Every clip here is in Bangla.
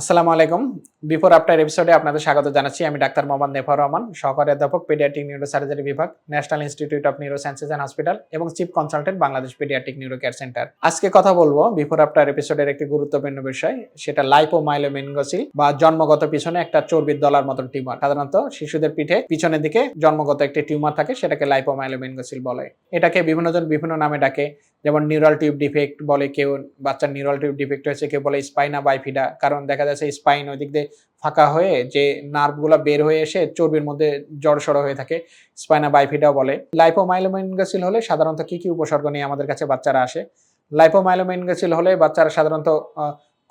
আসসালামু আলাইকুম। বিফোর আফটার এপিসোডে আপনাদের স্বাগত জানাচ্ছি। আমি ডাক্তার মোহাম্মদ নেফার রহমান, সহকারী অধ্যাপক, পেডিয়াট্রিক নিউরোসার্জারি বিভাগ, national institute of neuro sciences and hospital এবং chief consultant Bangladesh paediatric neuro care centre. আজকে কথা বলব বিফোর আফটার এপিসোডের একটি গুরুত্বপূর্ণ বিষয়, সেটা লাইপোমাইলোমেনগোসিল বা জন্মগত পিছনে একটা চর্বির দলার মতন টিউমার। সাধারণত শিশুদের পিঠে পিছনের দিকে জন্মগত একটি টিউমার থাকে, সেটাকে লাইপোমাইলোমেনগোসিল বলে। এটাকে বিভিন্নজন বিভিন্ন নামে ডাকে। যেমন নিউরাল টিউব ডিফেক্ট বলে কেউ, বাচ্চার নিউরাল টিউব ডিফেক্ট হয়েছে, কেউ বলে স্পাইনা বাইফিডা কারণ দেখা যাচ্ছে স্পাইন ওই দিক দিয়ে ফাঁকা হয়ে যে নার্ভগুলো বের হয়ে এসে চর্বির মধ্যে জড়সড় হয়ে থাকে স্পাইনা বাইফিডাও বলে। লাইপোমাইলোমেনগাসিল হলে সাধারণত কি কি উপসর্গ নিয়ে আমাদের কাছে বাচ্চারা আসে? লাইপোমাইলোমেনগাসিল হলে বাচ্চারা সাধারণত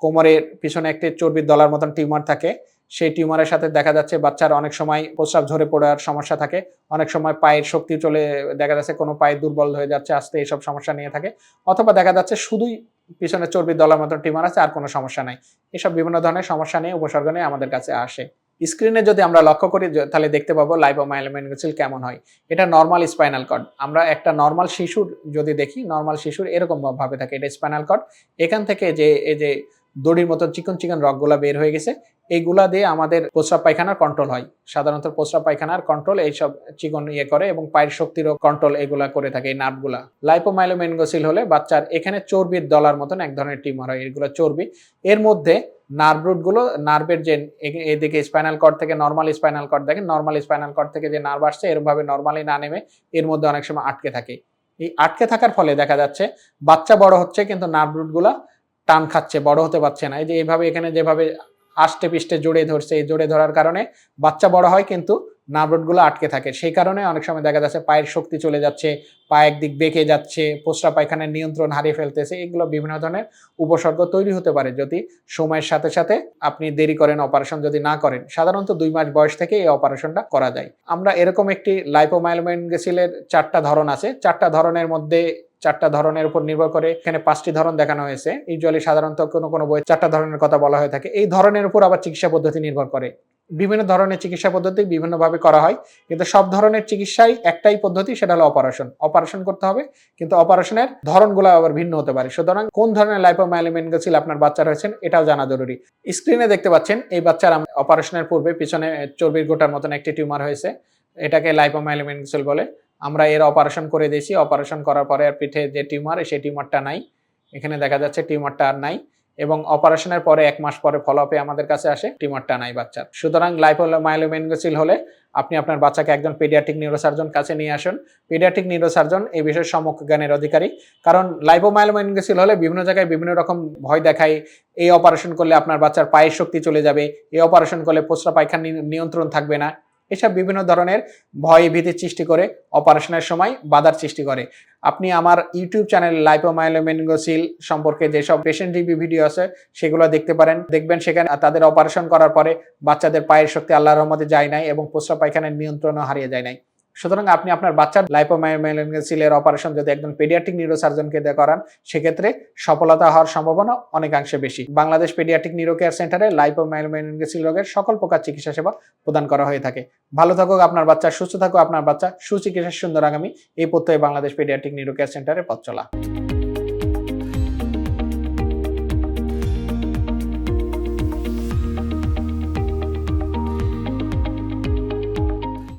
কোমরের পিছনে একটি চর্বির দলার মতন টিউমার থাকে সেই টিউমারের সাথে দেখা যাচ্ছে বাচ্চার অনেক সময় প্রস্রাব ঝরে পড়ার সমস্যা থাকে। অনেক সময় পায়ের শক্তি চলে, দেখা যাচ্ছে কোনো পায়ে দুর্বল হয়ে যাচ্ছে, আস্তে এইসব সমস্যা নিয়ে থাকে। অথবা দেখা যাচ্ছে শুধুই পিছনে চর্বির দলার মতন টিউমার আছে, আর কোনো সমস্যা নাই। এসব বিভিন্ন ধরনের সমস্যা নিয়ে উপসর্গ নিয়ে আমাদের কাছে আসে। স্ক্রিনে যদি আমরা লক্ষ্য করি তাহলে দেখতে পাবো লাইপোমাইলোমেনগোসিল কেমন হয়। এটা নর্মাল স্পাইনাল কর্ড আমরা একটা নর্মাল শিশুর যদি দেখি নর্মাল শিশুর এরকম ভাবে থাকে। এটা স্পাইনাল কর্ড এখান থেকে যে, এই যে দড়ির মতো চিকন চিকন রগগুলা বের হয়ে গেছে। এইগুলা দিয়ে আমাদের প্রস্রাব পায়খানার কন্ট্রোল হয়। সাধারণত প্রস্রাব পায়খানার কন্ট্রোল এইসব চিকন ইয়ে করে এবং পায়ের শক্তিরও কন্ট্রোল এগুলা করে থাকে এই নার্ভগুলা। লাইপোমাইলোমেনগোসিল হলে বাচ্চার এখানে চর্বির দলার মতন এক ধরনের টিউমার হয়, এগুলো চর্বি। এর মধ্যে নার্ভ রুটগুলো নার্ভের যে এদিকে স্পাইনাল কর্ড থেকে নর্মাল স্পাইনাল কর্ড দেখেন নর্মাল স্পাইনাল কর্ড থেকে যে নার্ভ আসছে এরভাবে নর্মালি না নেমে এর মধ্যে অনেক সময় আটকে থাকে। এই আটকে থাকার ফলে দেখা যাচ্ছে বাচ্চা বড় হচ্ছে কিন্তু নার্ভ রুটগুলা টান খাচ্ছে, বড় হতে পারছে না। এই যে এইভাবে এখানে যেভাবে আষ্টে পিষ্টে জোরে ধরছে, এই জোরে ধরার কারণে বাচ্চা বড় হয় কিন্তু নার্ভ রুটগুলো আটকে থাকে। সেই কারণে অনেক সময় দেখা যাচ্ছে পায়ের শক্তি চলে যাচ্ছে, পা একদিক বেঁকে যাচ্ছে প্রস্রাব পায়খানার নিয়ন্ত্রণ হারিয়ে ফেলতেছে। এগুলো বিভিন্ন ধরনের উপসর্গ তৈরি হতে পারে যদি সময়ের সাথে সাথে আপনি দেরি করেন, অপারেশন যদি না করেন। সাধারণত দুই মাস বয়স থেকে এই অপারেশনটা করা যায়। আমরা এরকম একটি লাইপোমাইলোমেনগেসিলের চারটা ধরন আছে। চারটা ধরনের মধ্যে চারটা ধরনের উপর নির্ভর করে এখানে পাঁচটি ধরন দেখানো হয়েছে। ইউজুয়ালি সাধারণত কোনো কোনো বই চারটা ধরনের কথা বলা হয়ে থাকে। এই ধরনের উপর আবার চিকিৎসা পদ্ধতি নির্ভর করে। বিভিন্ন ধরনের চিকিৎসা পদ্ধতি বিভিন্নভাবে করা হয়, কিন্তু সব ধরনের চিকিৎসাই একটাই পদ্ধতি, সেটা হলো অপারেশন। অপারেশন করতে হবে, কিন্তু অপারেশনের ধরনগুলো আবার ভিন্ন হতে পারে। সুতরাং কোন ধরনের লাইপোমাইলোমেনগোসিল আপনার বাচ্চা রয়েছেন, এটাও জানা জরুরি। স্ক্রিনে দেখতে পাচ্ছেন, এই বাচ্চার অপারেশনের পূর্বে পিছনে চর্বির গোটার মতন একটি টিউমার হয়েছে, এটাকে লাইপোমাইলোমেনগোসিল বলে। আমরা এর অপারেশন করে দিয়েছি। অপারেশন করার পরে আর পিঠে যে টিউমার, সেই টিউমারটা নাই। এখানে দেখা যাচ্ছে টিউমারটা আর নাই এবং অপারেশনের পরে এক মাস পরে ফলো আপে আমাদের কাছে আসে, টিউমারটা নাই বাচ্চার। সুতরাং লাইপোমাইলোমেনগোসিল হলে আপনি আপনার বাচ্চাকে একজন পেডিয়াট্রিক নিউরোসার্জন কাছে নিয়ে আসুন। পেডিয়াট্রিক নিউরোসার্জন এই বিষয়ে সম্মুখ জ্ঞানের অধিকারী। কারণ লাইপোমাইলোমেনগোসিল হলে বিভিন্ন জায়গায় বিভিন্ন রকম ভয় দেখায়। এই অপারেশন করলে আপনার বাচ্চার পায়ের শক্তি চলে যাবে। এই অপারেশন করলে প্রস্রাব পায়খানা নিয়ন্ত্রণ থাকবে না। এসব বিভিন্ন ধরনের ভয় ভীতির সৃষ্টি করে, অপারেশনের সময় বাধার সৃষ্টি করে। আপনি আমার ইউটিউব চ্যানেল লাইপোমাইলোমেনগোসিল সম্পর্কে যেসব পেশেন্ট রিভিউ ভিডিও আছে, সেগুলো দেখতে পারেন। দেখবেন সেখানে তাদের অপারেশন করার পরে বাচ্চাদের পায়ের শক্তি আল্লাহর রহমতে যায় নাই এবং প্রস্রাব পায়খানার নিয়ন্ত্রণও হারিয়ে যায় নাই। সুতরাং আপনি আপনার বাচ্চার লাইপোমাইলোমেনগোসিলের অপারেশন যদি একজন পেডিয়াট্রিক নিউরোসার্জনকে দিয়ে করান, সেক্ষেত্রে সফলতা হওয়ার সম্ভাবনা অনেকাংশে বেশি। বাংলাদেশ পেডিয়াট্রিক নিউরো কেয়ার সেন্টারে লাইপোমাইলোমেনগোসিল রোগের সকল প্রকার চিকিৎসা সেবা প্রদান করা হয়ে থাকে। ভালো থাকুক আপনার বাচ্চা, সুস্থ থাকুক আপনার বাচ্চা সুচিকিৎসার সুন্দর আগামী। এই প্রত্যয়ে বাংলাদেশ পেডিয়াট্রিক নিউরো কেয়ার সেন্টারে পথ চলা।